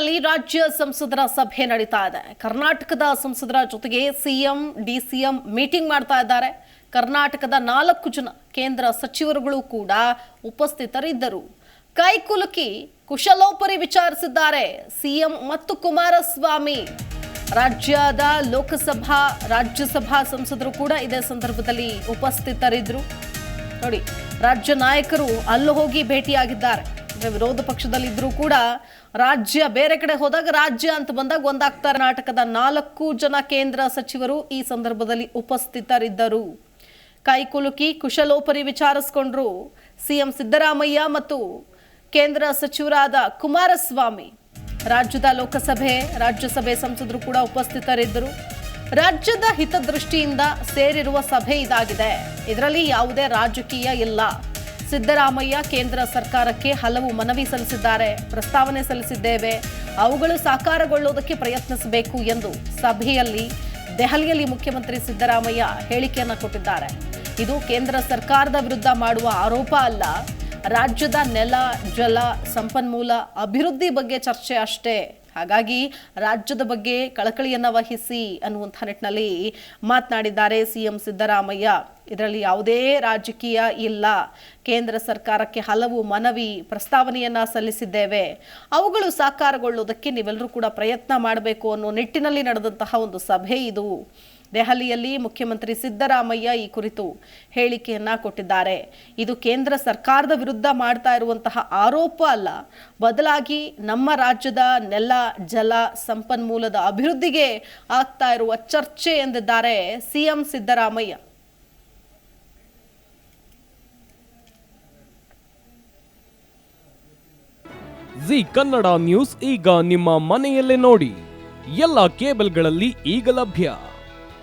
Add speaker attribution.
Speaker 1: ಬೆಂಗಳೂರಿನಲ್ಲಿ ರಾಜ್ಯ ಸಂಸದರ ಸಭೆ ನಡೀತಾ ಇದೆ. ಕರ್ನಾಟಕದ ಸಂಸದರ ಜೊತೆಗೆ ಸಿಎಂ, ಡಿಸಿಎಂ ಮೀಟಿಂಗ್ ಮಾಡ್ತಾ ಇದ್ದಾರೆ. ಕರ್ನಾಟಕದ ನಾಲ್ಕು ಜನ ಕೇಂದ್ರ ಸಚಿವರುಗಳು ಕೂಡ ಉಪಸ್ಥಿತರಿದ್ದರು. ಕೈಕುಲುಕಿ ಕುಶಲೋಪರಿ ವಿಚಾರಿಸಿದ್ದಾರೆ. ಸಿಎಂ ಮತ್ತು ಕುಮಾರಸ್ವಾಮಿ. ರಾಜ್ಯದ ಲೋಕಸಭಾ, ರಾಜ್ಯಸಭಾ ಸಂಸದರು ಕೂಡ ಇದೇ ಸಂದರ್ಭದಲ್ಲಿ ಉಪಸ್ಥಿತರಿದ್ದರು ನೋಡಿ, ರಾಜ್ಯ ನಾಯಕರು ಅಲ್ಲೂ ಹೋಗಿ ಭೇಟಿಯಾಗಿದ್ದಾರೆ. ವಿರೋಧ ಪಕ್ಷದಲ್ಲಿದ್ದರೂ ಕೂಡ ರಾಜ್ಯ ಬೇರೆ ಕಡೆ ಹೋದಾಗ ರಾಜ್ಯ ಅಂತ ಬಂದಾಗ ಒಂದಾಗ್ತಾರೆ ನಾಟಕದ ನಾಲ್ಕು ಜನ ಕೇಂದ್ರ ಸಚಿವರು ಈ ಸಂದರ್ಭದಲ್ಲಿ ಉಪಸ್ಥಿತರಿದ್ದರು. ಕೈಕುಲುಕಿ ಕುಶಲೋಪರಿ ವಿಚಾರಿಸಿಕೊಂಡ್ರು ಸಿಎಂ ಸಿದ್ದರಾಮಯ್ಯ ಮತ್ತು ಕೇಂದ್ರ ಸಚಿವರಾದ ಕುಮಾರಸ್ವಾಮಿ. ರಾಜ್ಯದ ಲೋಕಸಭೆ, ರಾಜ್ಯಸಭೆ ಸಂಸದರು ಕೂಡ ಉಪಸ್ಥಿತರಿದ್ದರು. ರಾಜ್ಯದ ಹಿತದೃಷ್ಟಿಯಿಂದ ಸೇರಿರುವ ಸಭೆ ಇದಾಗಿದೆ. ಇದರಲ್ಲಿ ಯಾವುದೇ ರಾಜಕೀಯ ಇಲ್ಲ. ಸಿದ್ದರಾಮಯ್ಯ ಕೇಂದ್ರ ಸರ್ಕಾರಕ್ಕೆ ಹಲವು ಮನವಿ ಸಲ್ಲಿಸಿದ್ದಾರೆ. ಪ್ರಸ್ತಾವನೆ ಸಲ್ಲಿಸಿದ್ದೇವೆ. ಅವುಗಳು ಸಾಕಾರಗೊಳ್ಳುವುದಕ್ಕೆ ಪ್ರಯತ್ನಿಸಬೇಕು ಎಂದು ಸಭೆಯಲ್ಲಿ, ದೆಹಲಿಯಲ್ಲಿ ಮುಖ್ಯಮಂತ್ರಿ ಸಿದ್ದರಾಮಯ್ಯ ಹೇಳಿಕೆಯನ್ನು ಕೊಟ್ಟಿದ್ದಾರೆ. ಇದು ಕೇಂದ್ರ ಸರ್ಕಾರದ ವಿರುದ್ಧ ಮಾಡುವ ಆರೋಪ ಅಲ್ಲ. ರಾಜ್ಯದ ನೆಲ, ಜಲ, ಸಂಪನ್ಮೂಲ ಅಭಿವೃದ್ಧಿ ಬಗ್ಗೆ ಚರ್ಚೆ ಅಷ್ಟೇ. ಹಾಗಾಗಿ ರಾಜ್ಯದ ಬಗ್ಗೆ ಕಳಕಳಿಯನ್ನ ವಹಿಸಿ ಅನ್ನುವಂಥ ನಿಟ್ಟಿನಲ್ಲಿ ಮಾತನಾಡಿದ್ದಾರೆ ಸಿಎಂ ಸಿದ್ದರಾಮಯ್ಯ. ಇದರಲ್ಲಿ ಯಾವುದೇ ರಾಜಕೀಯ ಇಲ್ಲ. ಕೇಂದ್ರ ಸರ್ಕಾರಕ್ಕೆ ಹಲವು ಮನವಿ, ಪ್ರಸ್ತಾವನೆಯನ್ನ ಸಲ್ಲಿಸಿದ್ದೇವೆ. ಅವುಗಳು ಸಾಕಾರಗೊಳ್ಳುವುದಕ್ಕೆ ನೀವೆಲ್ಲರೂ ಕೂಡ ಪ್ರಯತ್ನ ಮಾಡಬೇಕು ಅನ್ನೋ ನಿಟ್ಟಿನಲ್ಲಿ ನಡೆದಂತಹ ಒಂದು ಸಭೆ ಇದು. ದೆಹಲಿಯಲ್ಲಿ ಮುಖ್ಯಮಂತ್ರಿ ಸಿದ್ದರಾಮಯ್ಯ ಈ ಕುರಿತು ಹೇಳಿಕೆಯನ್ನ ಕೊಟ್ಟಿದ್ದಾರೆ. ಇದು ಕೇಂದ್ರ ಸರ್ಕಾರದ ವಿರುದ್ಧ ಮಾಡ್ತಾ ಇರುವಂತಹ ಆರೋಪ ಅಲ್ಲ. ಬದಲಾಗಿ ನಮ್ಮ ರಾಜ್ಯದ ನೆಲ, ಜಲ ಸಂಪನ್ಮೂಲದ ಅಭಿವೃದ್ಧಿಗೆ ಆಗ್ತಾ ಇರುವ ಚರ್ಚೆ ಎಂದಿದ್ದಾರೆ CM Siddaramaiah.
Speaker 2: Zee Kannada news ಈಗ ನಿಮ್ಮ ಮನೆಯಲ್ಲೇ ನೋಡಿ. ಎಲ್ಲ ಕೇಬಲ್ಗಳಲ್ಲಿ ಈಗ ಲಭ್ಯ.